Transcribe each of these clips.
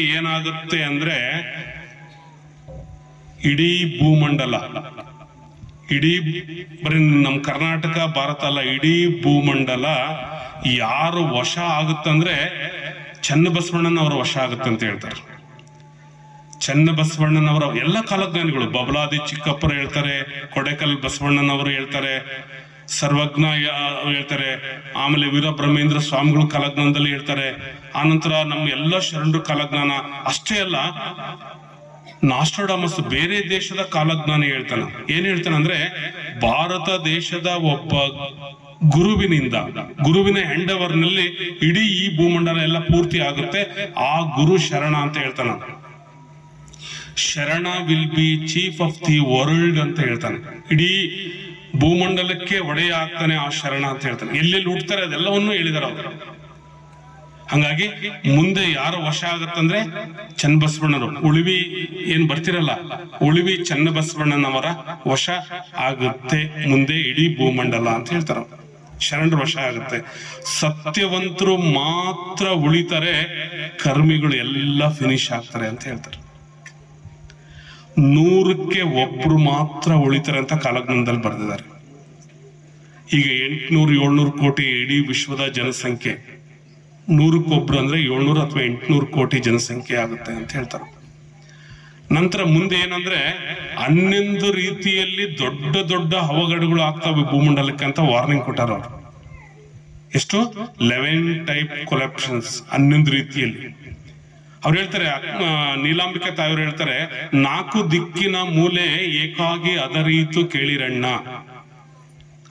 ಏನಾಗುತ್ತೆ ಅಂದ್ರೆ ಇಡೀ ಭೂಮಂಡಲ, ಇಡೀ ಬರೀ ನಮ್ಮ ಕರ್ನಾಟಕ, ಭಾರತ ಅಲ್ಲ, ಇಡೀ ಭೂಮಂಡಲ ಯಾರು ವಶ ಆಗುತ್ತಂದ್ರೆ ಚನ್ನಬಸವಣ್ಣನವರ ವಶ ಆಗುತ್ತೆ ಅಂತ ಹೇಳ್ತಾರೆ. ಚನ್ನಬಸವಣ್ಣನವರ ಎಲ್ಲ ಕಾಲಜ್ಞಾನಿಗಳು, ಬಬಲಾದಿ ಚಿಕ್ಕಪ್ಪರು ಹೇಳ್ತಾರೆ, ಕೊಡೆಕಲ್ ಬಸವಣ್ಣನವರು ಹೇಳ್ತಾರೆ ಸರ್ವಜ್ಞ ಹೇಳ್ತಾರೆ. ಆಮೇಲೆ ವೀರಬ್ರಹ್ಮೇಂದ್ರ ಸ್ವಾಮಿಗಳು ಕಾಲಜ್ಞಾನದಲ್ಲಿ ಹೇಳ್ತಾರೆ. ಆನಂತರ ನಮ್ಮ ಎಲ್ಲ ಶರಣರು ಕಾಲಜ್ಞಾನ. ಅಷ್ಟೇ ಅಲ್ಲ, ನಾಸ್ಟ್ರೋಡಾಮಸ್ ಬೇರೆ ದೇಶದ ಕಾಲಜ್ಞಾನ ಹೇಳ್ತಾನೆ. ಏನ್ ಹೇಳ್ತಾನೆ ಅಂದ್ರೆ, ಭಾರತ ದೇಶದ ಒಬ್ಬ ಗುರುವಿನಿಂದ, ಗುರುವಿನ ಹೆಂಡವರ್ನಲ್ಲಿ ಇಡೀ ಈ ಭೂಮಂಡಲ ಎಲ್ಲ ಪೂರ್ತಿ ಆಗುತ್ತೆ. ಆ ಗುರು ಶರಣ ಅಂತ ಹೇಳ್ತಾನೆ. ಶರಣ will be chief of the world ಅಂತ ಹೇಳ್ತಾನೆ. ಇಡೀ ಭೂಮಂಡಲಕ್ಕೆ ಒಡೆಯ ಆಗ್ತಾನೆ ಆ ಶರಣ ಅಂತ ಹೇಳ್ತಾನೆ. ಎಲ್ಲೆಲ್ಲಿ ಹುಡ್ತಾರೆ ಅದೆಲ್ಲವನ್ನೂ ಹೇಳಿದಾರೆ ಅವರು. ಹಂಗಾಗಿ ಮುಂದೆ ಯಾರು ವಶ ಆಗತ್ತಂದ್ರೆ ಚನ್ನಬಸವಣ್ಣರು ಉಳಿವಿ ಏನ್ ಬರ್ತಿರಲ್ಲ, ಉಳಿವಿ ಚನ್ನಬಸವಣ್ಣನವರ ವಶ ಆಗುತ್ತೆ ಮುಂದೆ ಇಡೀ ಭೂಮಂಡಲ ಅಂತ ಹೇಳ್ತಾರೆ ಶರಣರ ವಶ ಆಗುತ್ತೆ. ಸತ್ಯವಂತರು ಮಾತ್ರ ಉಳಿತಾರೆ, ಕರ್ಮಿಗಳು ಎಲ್ಲ ಫಿನಿಶ್ ಆಗ್ತಾರೆ ಅಂತ ಹೇಳ್ತಾರೆ. ನೂರಕ್ಕೆ ಒಬ್ರು ಮಾತ್ರ ಉಳಿತಾರೆ ಅಂತ ಕಾಲಜ್ಞಾನದಲ್ಲಿ ಬರೆದಿದ್ದಾರೆ. ಈಗ ಎಂಟುನೂರು, ಏಳ್ನೂರು ಕೋಟಿ ಇಡೀ ವಿಶ್ವದ ಜನಸಂಖ್ಯೆ ನೂರಕ್ಕೊಬ್ರು ಅಂದ್ರೆ ಏಳ್ನೂರು ಅಥವಾ ಎಂಟ್ನೂರು ಕೋಟಿ ಜನಸಂಖ್ಯೆ ಆಗುತ್ತೆ ಅಂತ ಹೇಳ್ತಾರೆ. ನಂತರ ಮುಂದೆ ಏನಂದ್ರೆ ಹನ್ನೊಂದು ರೀತಿಯಲ್ಲಿ ದೊಡ್ಡ ದೊಡ್ಡ ಅವಘಡಗಳು ಆಗ್ತವೆ ಭೂಮಂಡಲಕ್ಕೆ ಅಂತ ವಾರ್ನಿಂಗ್ ಕೊಟ್ಟಾರ ಅವರು. ಎಷ್ಟು? ಲೆವೆನ್ ಟೈಪ್ ಕೊಲೆಪ್ಷನ್ಸ್ ಹನ್ನೊಂದು ರೀತಿಯಲ್ಲಿ. ಅವ್ರು ಹೇಳ್ತಾರೆ ನೀಲಾಂಬಿಕೆ ತಾಯಿ ಅವ್ರು ಹೇಳ್ತಾರೆ, ನಾಲ್ಕು ದಿಕ್ಕಿನ ಮೂಲೆ ಏಕಾಗಿ ಅದರೀತು ಕೇಳಿರಣ್ಣ.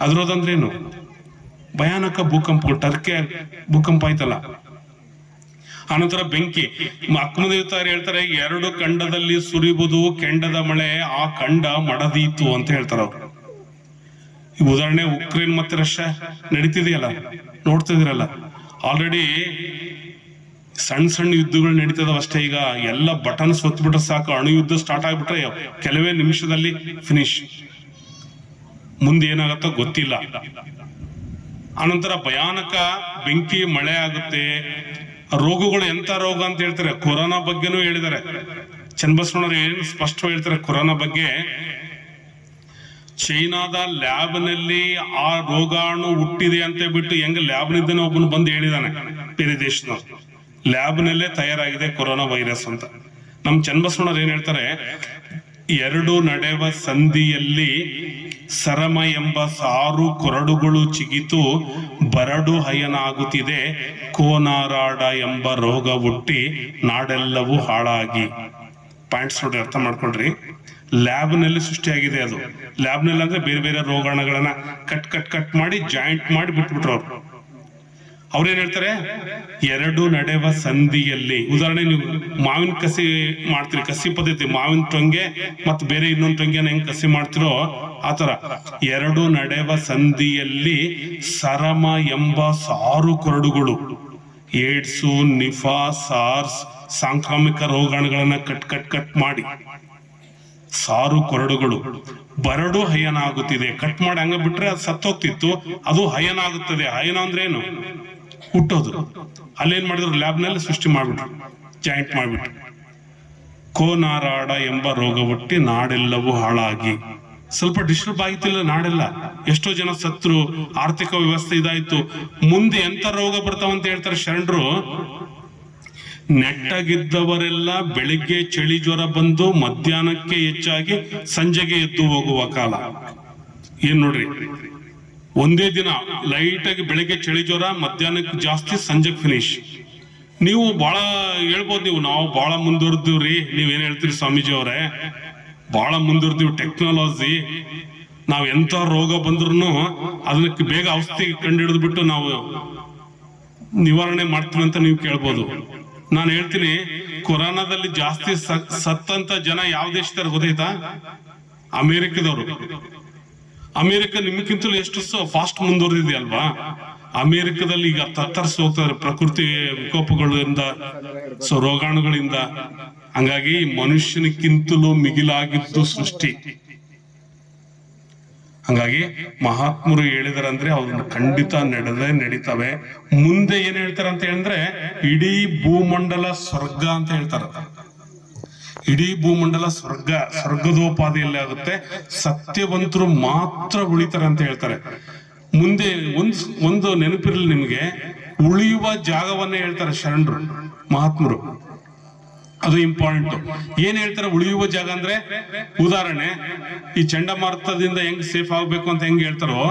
ಅದ್ರೋದಂದ್ರೇನು ಭಯಾನಕ ಭೂಕಂಪ ಟರ್ಕೆ ಭೂಕಂಪ ಆಯ್ತಲ್ಲ. ಆನಂತರ ಬೆಂಕಿ. ಅಕ್ಕಮದೇವತಾರು ಹೇಳ್ತಾರೆ, ಎರಡು ಖಂಡದಲ್ಲಿ ಸುರಿಬುದು ಕೆಂಡದ ಮಳೆ, ಆ ಖಂಡ ಮಡದೀತು ಅಂತ ಹೇಳ್ತಾರೆ ಅವ್ರು. ಈ ಉದಾಹರಣೆ ಉಕ್ರೇನ್ ಮತ್ತೆ ರಷ್ಯಾ ನಡೀತಿದೆಯಲ್ಲ? ನೋಡ್ತಿದಿರಲ್ಲ ಆಲ್ರೆಡಿ ಸಣ್ಣ ಸಣ್ಣ ಯುದ್ಧಗಳು ನಡೀತದವ ಅಷ್ಟೇ. ಈಗ ಎಲ್ಲ ಬಟನ್ ಒತ್ಬಿಟ್ರೆ ಸಾಕು. ಅಣು ಯುದ್ಧ ಸ್ಟಾರ್ಟ್ ಆಗ್ಬಿಟ್ರೆ ಕೆಲವೇ ನಿಮಿಷದಲ್ಲಿ ಫಿನಿಶ್ ಮುಂದೆ ಏನಾಗತ್ತೋ ಗೊತ್ತಿಲ್ಲ. ಆನಂತರ ಭಯಾನಕ ಬೆಂಕಿ, ಮಳೆ ಆಗುತ್ತೆ. ರೋಗಗಳು ಎಂತ ರೋಗ ಅಂತ ಹೇಳ್ತಾರೆ? ಕೊರೋನಾ ಬಗ್ಗೆನೂ ಹೇಳಿದ್ದಾರೆ. ಚನ್ನಬಸವಣ್ಣರು ಏನು ಸ್ಪಷ್ಟ ಹೇಳ್ತಾರೆ ಕೊರೋನಾ ಬಗ್ಗೆ? ಚೈನಾದ ಲ್ಯಾಬ್ನಲ್ಲಿ ಆ ರೋಗಾಣು ಹುಟ್ಟಿದೆ ಅಂತ ಬಿಟ್ಟು ಹೆಂಗ ಲ್ಯಾಬ್ನಿಂದ ಒಬ್ಬನು ಬಂದು ಹೇಳಿದಾನೆ. ಬೇರೆ ದೇಶದ ಲ್ಯಾಬ್ ನಲ್ಲೇ ತಯಾರಾಗಿದೆ ಕೊರೋನಾ ವೈರಸ್ ಅಂತ. ನಮ್ ಚನ್ನಬಸವಣ್ಣರು ಏನ್ ಹೇಳ್ತಾರೆ? ಎರಡು ನಡೆವ ಸಂಧಿಯಲ್ಲಿ ಸರಮ ಎಂಬ ಸಾರು ಕೊರಡುಗಳು ಚಿಗಿತು ಬರಡು ಹಯನಾಗುತ್ತಿದೆ. ಕೋನಾರಾಡ ಎಂಬ ರೋಗ ಹುಟ್ಟಿ ನಾಡೆಲ್ಲವೂ ಹಾಳಾಗಿ. ಪಾಯಿಂಟ್ಸ್ ನೋಡಿ ಅರ್ಥ ಮಾಡ್ಕೊಳ್ರಿ ಲ್ಯಾಬ್ನಲ್ಲಿ ಸೃಷ್ಟಿಯಾಗಿದೆ ಅದು. ಲ್ಯಾಬ್ನಲ್ಲಿ ಅಂದ್ರೆ ಬೇರೆ ಬೇರೆ ರೋಗಾಣುಗಳನ್ನ ಕಟ್ ಕಟ್ ಕಟ್ ಮಾಡಿ ಜಾಯಿಂಟ್ ಮಾಡಿ ಬಿಟ್ಬಿಟ್ರು ಅವ್ರು. ಅವ್ರೇನ್ ಹೇಳ್ತಾರೆ? ಎರಡು ನಡೆವ ಸಂಧಿಯಲ್ಲಿ. ಉದಾಹರಣೆ ನೀವು ಮಾವಿನ ಕಸಿ ಮಾಡ್ತೀರಿ, ಕಸಿ ಪದ್ಧತಿ, ಮಾವಿನ ಟೊಂಗೆ ಮತ್ತೆ ಬೇರೆ ಇನ್ನೊಂದು ಟೊಂಗೆನ ಹೆಂಗ್ ಕಸಿ ಮಾಡ್ತಿರೋ ಆತರ ಎರಡು ನಡೆವ ಸಂಧಿಯಲ್ಲಿ ಸರಮ ಎಂಬ ಸಾರು ಕೊರಡುಗಳು. ಏಡ್ಸು, ನಿಫಾ, ಸಾರ್ಸ್, ಸಾಂಕ್ರಾಮಿಕ ರೋಗಾಣುಗಳನ್ನ ಕಟ್ ಕಟ್ ಕಟ್ ಮಾಡಿ. ಸಾರು ಕೊರಡುಗಳು. ಬರಡು ಹಯನ ಆಗುತ್ತಿದೆ ಕಟ್ ಮಾಡಿ ಹಂಗ ಬಿಟ್ರೆ ಅದು ಸತ್ತೋಗ್ತಿತ್ತು. ಅದು ಹಯನ ಆಗುತ್ತದೆ ಹಯನ ಅಂದ್ರೆ ಏನು ಹುಟ್ಟೋದು. ಅಲ್ಲೇನ್ ಮಾಡಿದ್ರು? ಲ್ಯಾಬ್ನಲ್ಲಿ ಸೃಷ್ಟಿ ಮಾಡ್ಬಿಟ್ರು. ಜಾಯಿಂಟ್ ಮಾಡ್ಬಿಟ್ರು. ಕೋನಾರಾಡ ಎಂಬ ರೋಗ ಹುಟ್ಟಿ ನಾಡೆಲ್ಲವೂ ಹಾಳಾಗಿ. ಸ್ವಲ್ಪ ಡಿಸ್ಟರ್ಬ್ ಆಗಿತ್ತಿಲ್ಲ, ನಾಡೆಲ್ಲ. ಎಷ್ಟೋ ಜನ ಸತ್ರು, ಆರ್ಥಿಕ ವ್ಯವಸ್ಥೆ ಇದಾಯ್ತು. ಮುಂದೆ ಎಂತ ರೋಗ ಬರ್ತಾವಂತ ಹೇಳ್ತಾರೆ ಶರಣರು? ನೆಟ್ಟಗಿದ್ದವರೆಲ್ಲ ಬೆಳಿಗ್ಗೆ ಚಳಿ ಜ್ವರ ಬಂದು ಮಧ್ಯಾಹ್ನಕ್ಕೆ ಹೆಚ್ಚಾಗಿ ಸಂಜೆಗೆ ಎದ್ದು ಹೋಗುವ ಕಾಲ. ಏನ್ ನೋಡ್ರಿ? ಒಂದೇ ದಿನ ಲೈಟ್ ಆಗಿ ಬೆಳಿಗ್ಗೆ ಚಳಿ ಜ್ವರ, ಮಧ್ಯಾಹ್ನಕ್ಕೆ ಜಾಸ್ತಿ ಸಂಜೆ ಫಿನಿಶ್ ನೀವು ಬಹಳ ಹೇಳ್ಬೋದು ನೀವು, ನಾವು ಬಹಳ ಮುಂದುವರೆದಿವ್ರಿ. ನೀವೇನ್ ಹೇಳ್ತೀರಿ ಸ್ವಾಮೀಜಿ ಅವರೇ? ಬಹಳ ಮುಂದುವರೆದಿವಿ ಟೆಕ್ನಾಲಜಿ ನಾವ್ ಎಂತ ರೋಗ ಬಂದ್ರು ಅದಕ್ಕೆ ಬೇಗ ಔಷಧಿ ಕಂಡು ಬಿಟ್ಟು ನಾವು ನಿವಾರಣೆ ಮಾಡ್ತೀವಿ ಅಂತ ನೀವು ಕೇಳ್ಬೋದು. ನಾನು ಹೇಳ್ತೀನಿ, ಕೊರೋನಾದಲ್ಲಿ ಜಾಸ್ತಿ ಸತ್ತಂತ ಜನ ಯಾವ ದೇಶದಲ್ಲಿ ಗೊತ್ತಾಯ್ತಾ ಅಮೆರಿಕದವರು. ಅಮೆರಿಕ ನಿಮ್ಗಿಂತಲೂ ಎಷ್ಟು ಫಾಸ್ಟ್ ಮುಂದುವರೆದಿದೆ ಅಲ್ವಾ? ಅಮೆರಿಕದಲ್ಲಿ ಈಗ ತತ್ತರಿಸಿ ಹೋಗ್ತಾರೆ ಪ್ರಕೃತಿ ವಿಕೋಪಗಳಿಂದ, ಸೊ, ರೋಗಾಣುಗಳಿಂದ, ಹಂಗಾಗಿ ಮನುಷ್ಯನಿಗಿಂತಲೂ ಮಿಗಿಲಾಗಿದ್ದು ಸೃಷ್ಟಿ. ಹಂಗಾಗಿ ಮಹಾತ್ಮರು ಹೇಳಿದಾರಂದ್ರೆ ಅವ್ರನ್ನ ಖಂಡಿತ ನಡೆದೇ ನಡೀತವೆ. ಮುಂದೆ ಏನ್ ಹೇಳ್ತಾರೆ ಅಂತ ಹೇಳಿದ್ರೆ, ಇಡೀ ಭೂಮಂಡಲ ಸ್ವರ್ಗ ಅಂತ ಹೇಳ್ತಾರೆ. ಇಡೀ ಭೂಮಂಡಲ ಸ್ವರ್ಗ ಸ್ವರ್ಗದೋಪಾದಿಯಲ್ಲಿ ಆಗುತ್ತೆ. ಸತ್ಯವಂತರು ಮಾತ್ರ ಉಳಿತಾರೆ ಅಂತ ಹೇಳ್ತಾರೆ. ಮುಂದೆ ಒಂದ್ ಒಂದು ನೆನಪಿರಲಿ ನಿಮ್ಗೆ, ಉಳಿಯುವ ಜಾಗವನ್ನೇ ಹೇಳ್ತಾರೆ ಶರಣರು, ಮಹಾತ್ಮರು. ಅದು ಇಂಪಾರ್ಟೆಂಟ್ ಏನ್ ಹೇಳ್ತಾರೆ, ಉಳಿಯುವ ಜಾಗ ಅಂದ್ರೆ ಉದಾಹರಣೆ, ಈ ಚಂಡಮಾರುತದಿಂದ ಹೆಂಗ್ ಸೇಫ್ ಆಗ್ಬೇಕು ಅಂತ ಹೆಂಗ್ ಹೇಳ್ತಾರೋ,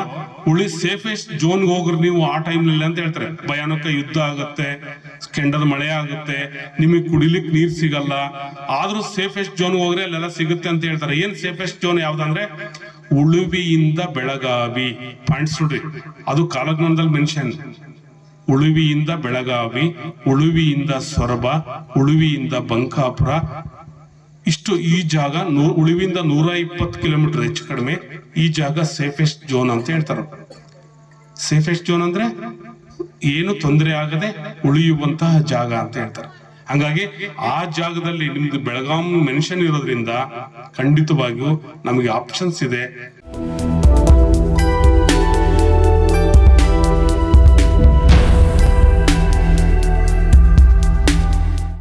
ಉಳಿ ಸೇಫೆಸ್ಟ್ ಜೋನ್ ಹೋಗ್ರಿ ನೀವು ಆ ಟೈಮ್ನಲ್ಲಿ ಅಂತ ಹೇಳ್ತಾರೆ. ಭಯಾನಕ ಯುದ್ಧ ಆಗುತ್ತೆ, ಕೆಂಡದ ಮಳೆ ಆಗುತ್ತೆ, ನಿಮಗೆ ಕುಡಿಲಿಕ್ ನೀರ್ ಸಿಗಲ್ಲ, ಆದ್ರೂ ಸೇಫೆಸ್ಟ್ ಜೋನ್ ಹೋಗ್ರಿ ಅಲ್ಲೆಲ್ಲ ಸಿಗುತ್ತೆ ಅಂತ ಹೇಳ್ತಾರೆ. ಏನ್ ಸೇಫೆಸ್ಟ್ ಜೋನ್ ಯಾವ್ದಂದ್ರೆ, ಉಳುವಿಯಿಂದ ಬೆಳಗಾವಿ. ಪಾಯಿಂಟ್ಸ್ ನೋಡ್ರಿ, ಅದು ಕಾಲಜ್ಞಾನದಲ್ಲಿ ಮೆನ್ಷನ್ ಉಳುವಿಯಿಂದ ಬೆಳಗಾವಿ, ಉಳುವಿಯಿಂದ ಸೊರಬ, ಉಳುವಿಯಿಂದ ಬಂಕಾಪುರ. ಇಷ್ಟು ಈ ಜಾಗ ನೂ, ಉಳುವಿಂದ ನೂರ ಇಪ್ಪತ್ತು ಕಿಲೋಮೀಟರ್ ಹೆಚ್ಚು ಕಡಿಮೆ. ಈ ಜಾಗ ಸೇಫೆಸ್ಟ್ ಜೋನ್ ಅಂತ ಹೇಳ್ತಾರೆ. ಸೇಫೆಸ್ಟ್ ಜೋನ್ ಅಂದ್ರೆ ಏನು ತೊಂದರೆ ಆಗದೆ ಉಳಿಯುವಂತಹ ಜಾಗ ಅಂತ ಹೇಳ್ತಾರೆ. ಹಂಗಾಗಿ ಆ ಜಾಗದಲ್ಲಿ ನಿಮ್ದು ಬೆಳಗಾಂ ಮೆನ್ಷನ್ ಇರೋದ್ರಿಂದ ಖಂಡಿತವಾಗಿಯೂ ನಮಗೆ ಆಪ್ಷನ್ಸ್ ಇದೆ.